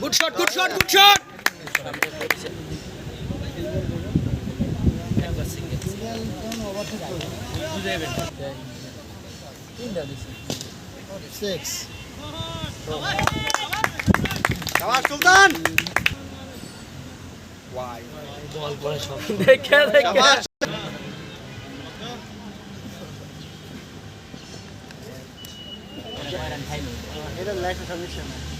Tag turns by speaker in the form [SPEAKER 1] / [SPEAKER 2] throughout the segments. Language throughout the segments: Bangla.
[SPEAKER 1] Good shot good shot
[SPEAKER 2] good
[SPEAKER 1] shot Sultan! দেখে দেখে।
[SPEAKER 2] এটা লেখা সমস্যা না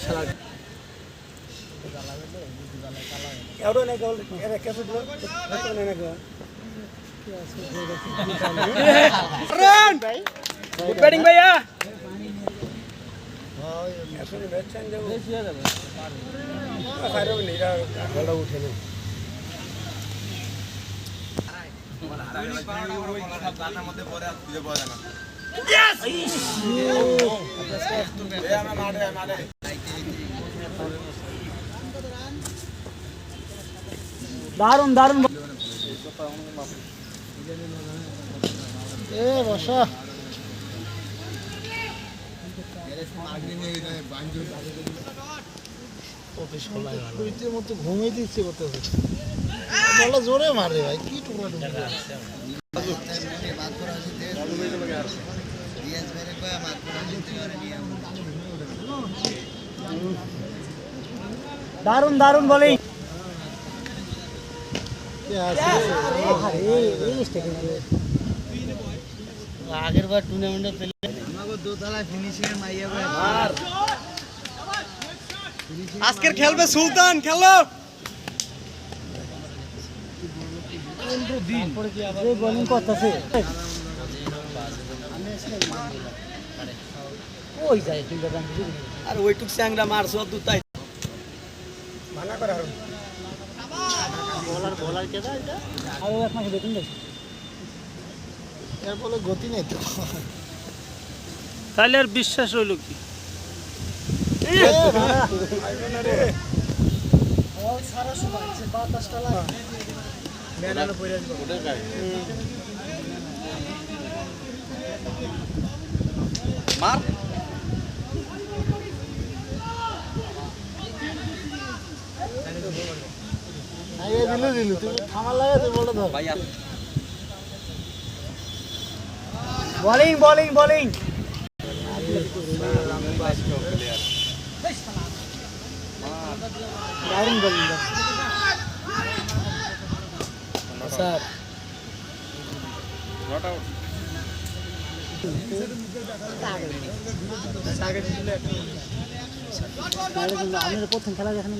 [SPEAKER 1] রান হয়
[SPEAKER 3] ఎవడో నాకు ఎవరు కెసెట్ నాకు
[SPEAKER 1] রান গুড
[SPEAKER 3] দারুণ দারুণ
[SPEAKER 2] এ বসা। মতো ঘুমিয়ে দিচ্ছে করতে বলা জোরে মারে ভাই কি টুকরা টুকরা
[SPEAKER 3] দারুণ দারুণ বলেই।
[SPEAKER 2] আগের বার টুর্নামেন্টে পেলে দোতলায় ফিনিশিং এর মাইয়া
[SPEAKER 1] আজকের খেলবে সুলতান খেলো।
[SPEAKER 3] বোলিং করতেছে। ওই যায়
[SPEAKER 1] আর ওইটুক স্যাংরা মারছো দু তাই
[SPEAKER 2] বলার বলার কেটা এটা?
[SPEAKER 3] আর এক মাসে বেতন দেয়
[SPEAKER 2] এর বলে গতি নেই তো।
[SPEAKER 4] তাহলে আর বিশ্বাস রইল কি?
[SPEAKER 2] সারা সময় বাতাসটা লাগে
[SPEAKER 1] মার।
[SPEAKER 2] দিলু দিলু তুমি থামার লাগে তুই বলে ধর
[SPEAKER 3] বোলিং বোলিং বোলিং দারুণ বোলিং স্যার আমাদের প্রথম খেলা দেখেন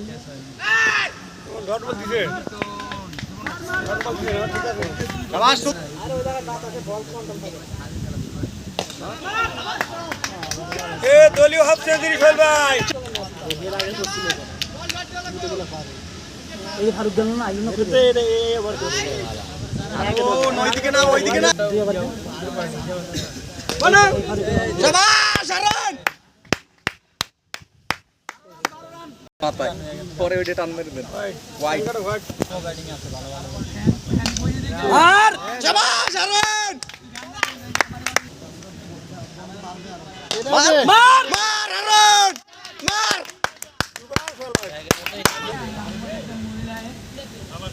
[SPEAKER 1] এ দলীয় হাফ সেঞ্চুরি খেল ভাই
[SPEAKER 3] এই ফারুক গেল না করে
[SPEAKER 1] ও নইদিকে না ওইদিকে না। বানা শাবাশ আরান মাথায়। পরে ওইটা টান মেরে দেন। ওয়াইড আর শাবাশ আরান মার মার মার আরান মার!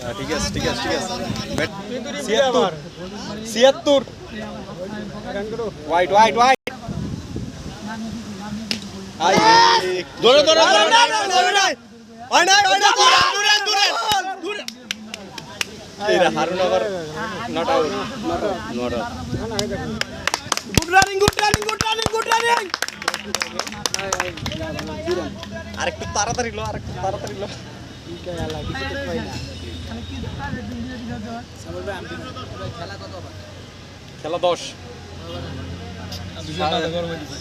[SPEAKER 1] হ্যাঁ, ঠিক আছে ঠিক আছে ঠিক আছে। ছিয়াত্তর। ছিয়াত্তর। ওয়াইড ওয়াইড ওয়াইড ধরে ধরে ধরে নাই ওই নাই ওই নাই দূরে দূরে দূরে হারুন আবার not out not out good running good running good running good running আরেকটু তাড়াতাড়ি লো আরেকটু তাড়াতাড়ি লো। খেলা দশ সুলতান
[SPEAKER 3] বলার কই দেখে তো বল কই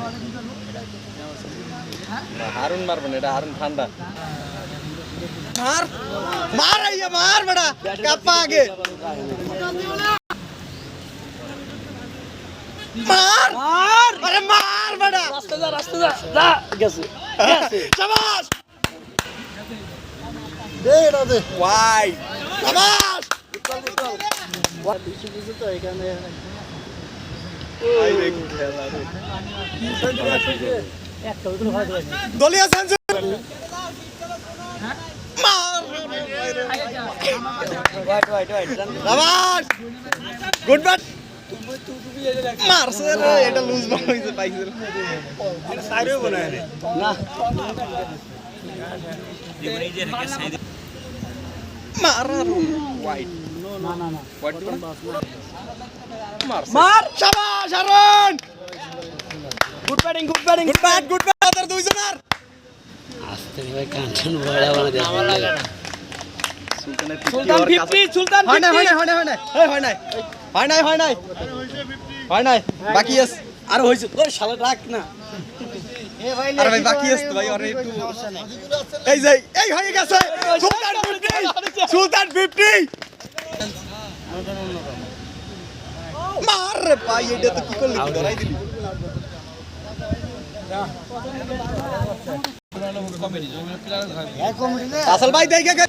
[SPEAKER 1] হারুন মারবে না এটা হারুন ঠান্ডা। মার মার আইয়া মার বেটা কাপ্পা আগে। মার মার। আরে মার বেটা।
[SPEAKER 3] রাস্তা যা রাস্তা যা যা গেছে
[SPEAKER 1] শাবাশ
[SPEAKER 2] দে এটা দে।
[SPEAKER 1] ওয়াই। শাবাশ
[SPEAKER 3] কিছু কিছু তো এখানে
[SPEAKER 1] দলিয়া গুড ব্যাট মারছে রে, এটা লুজ বল হইছে পাইছে এটা সাইরেও বনায় মার শাবাশ good batting good batting good bat good bat তাদের দুইজনের
[SPEAKER 3] আস্তে ভাই কাঞ্চন বড় বানা দে
[SPEAKER 1] সুলতান 50 সুলতান 50 হয় না হয় না হয় না হয় না হয়। নাই হয় নাই হয় নাই। হয় নাই। বাকি আছে। আর হইছে ওই শালা রাখ না। আরে ভাই বাকি আছে ভাই আরে একটু এই যে এই হয়ে গেছে। সুলতান 50 সুলতান 50 মার রে ভাই এটা তো কি করলি? ধরাই দিলি। আসল ভাই দেখে গে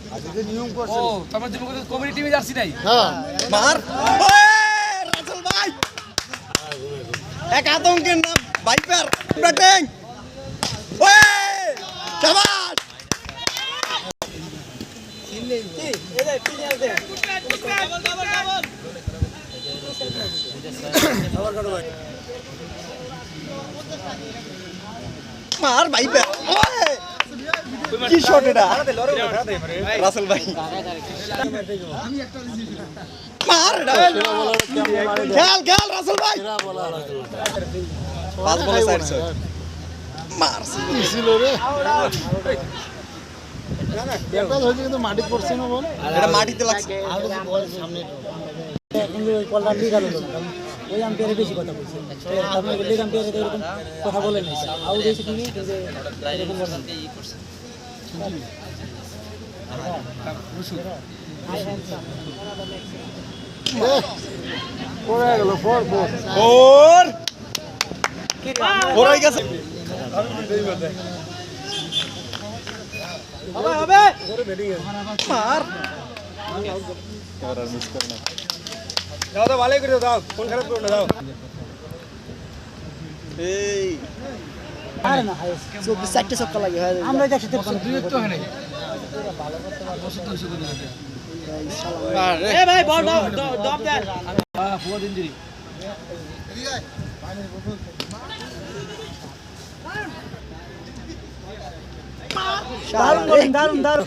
[SPEAKER 2] হ্যাঁ।
[SPEAKER 1] মার। রাসেল ভাই। এক আতঙ্কের নাম ভাইপার ব্যাটিং ওই শাবাশ মার ওই! কি শট এটা? রাসেল ভাই। মার খেল খেল রাসেল ভাই। পাঁচ বলে চার ছয় মার।
[SPEAKER 2] ছিল রে কিন্তু মাটি পড়ছে না বল
[SPEAKER 1] এটা মাটিতে লাগছে
[SPEAKER 2] সামনে।
[SPEAKER 3] ওই আম্পায়ারে বেশি কথা বলছে। আপনার লিগ আম্পায়ারে তো এরকম কথা বলে নাই। এরকম বলেন
[SPEAKER 2] পড়ে গেল ফোর! ফোর
[SPEAKER 1] ফোর ফোর হয়ে গেছে। মার। আর মিস করে না। দাও দাও ভালোই করে দাও ফোন খারাপ করে দাও। এই।
[SPEAKER 3] আরে না চব্বিশ চারটে ছক্কা লাগে আমরা একসাথে হয় এ ভাই বল দাও দম দেন দারুণ বলেন দারুণ দারুণ।